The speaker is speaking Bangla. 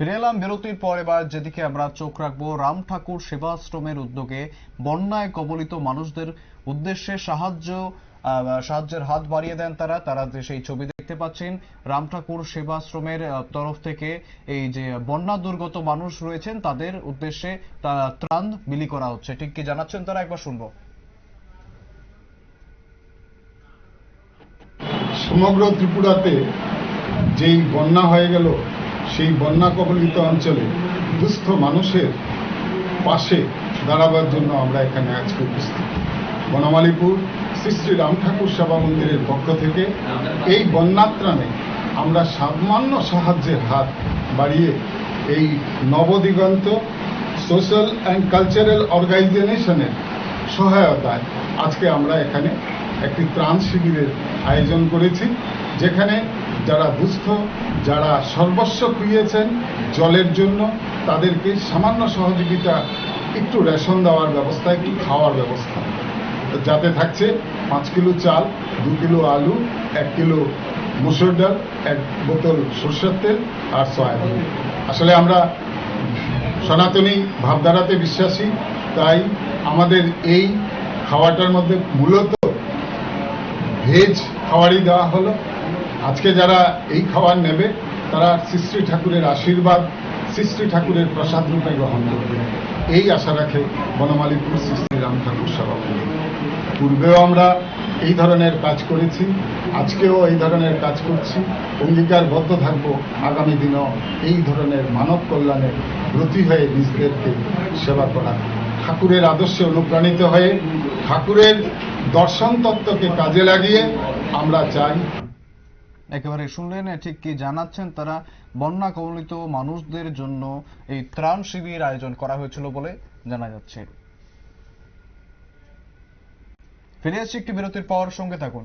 ফিরে এলাম বিরতির পর এবার যেদিকে আমরা চোখ রাখব, রাম ঠাকুর সেবাশ্রমের উদ্যোগে বন্যায় কবলিত মানুষদের উদ্দেশ্যে সাহায্য সাহায্যের হাত বাড়িয়ে দেন তারা। তারা যে সেই ছবি দেখতে পাচ্ছেন, রাম ঠাকুর সেবাশ্রমের তরফ থেকে এই যে বন্যা দুর্গত মানুষ রয়েছেন, তাদের উদ্দেশ্যে ত্রাণ বিলি করা হচ্ছে। ঠিক কি জানাচ্ছেন তারা? একবার শুনব। সমগ্র ত্রিপুরাতে যেই বন্যা হয়ে গেল সেই বন্যা কবলিত অঞ্চলে দুস্থ মানুষের পাশে দাঁড়াবার জন্য আমরা এখানে আজকে উপস্থিত। বনমালীপুর শ্রী শ্রী রাম ঠাকুর সেবা মন্দিরের পক্ষ থেকে এই বন্যাত্রাণে আমরা সামান্য সাহায্যের হাত বাড়িয়ে এই নবদিগন্ত সোশ্যাল অ্যান্ড কালচারাল অর্গানাইজেশনের সহায়তায় আজকে আমরা এখানে একটি ত্রাণ শিবিরের আয়োজন করেছি, যেখানে যারা দুস্থ যারা সর্বস্ব খুইয়েছেন জলের জন্য, তাদেরকে সামান্য সহযোগিতা, একটু রেশন দেওয়ার ব্যবস্থা, একটু খাওয়ার ব্যবস্থা। যাতে থাকছে পাঁচ কিলো চাল, দু কিলো আলু, এক কিলো মুসুর ডাল, এক বোতল সরষের তেল আর সয়াবিন। আসলে আমরা সনাতনী ভাবধারাতে বিশ্বাসী, তাই আমাদের এই খাওয়াটার মধ্যে মূলত ভেজ খাবারই দেওয়া হলো। আজকে যারা এই খাবার নেবে, তারা শ্রী ঠাকুরের আশীর্বাদ শ্রী ঠাকুরের প্রসাদ রূপে গ্রহণ করবে। এই আশা রাখে বনমালীপুর শ্রী শ্রী রাম ঠাকুর সভাপতি পূর্বেও আমরা এই ধরনের কাজ করেছি, আজকেও এই ধরনের কাজ করছি। অঙ্গীকারবদ্ধ থাকব, আগামী দিনেও এই ধরনের মানব কল্যাণের ব্রতী হয়ে নিজেদেরকে সেবা করা। ঠাকুরের আদর্শে অনুপ্রাণিত হয়ে ঠাকুরের দর্শন তত্ত্বকে কাজে লাগিয়ে আমরা চাই একেবারে শুনলেন ঠিক কি জানাচ্ছেন, তারা বন্যা কবলিত মানুষদের জন্য এই ত্রাণ শিবির আয়োজন করা হয়েছিল বলে জানা যাচ্ছে। ফিরে আসছি একটি বিরতির পর, সঙ্গে থাকুন।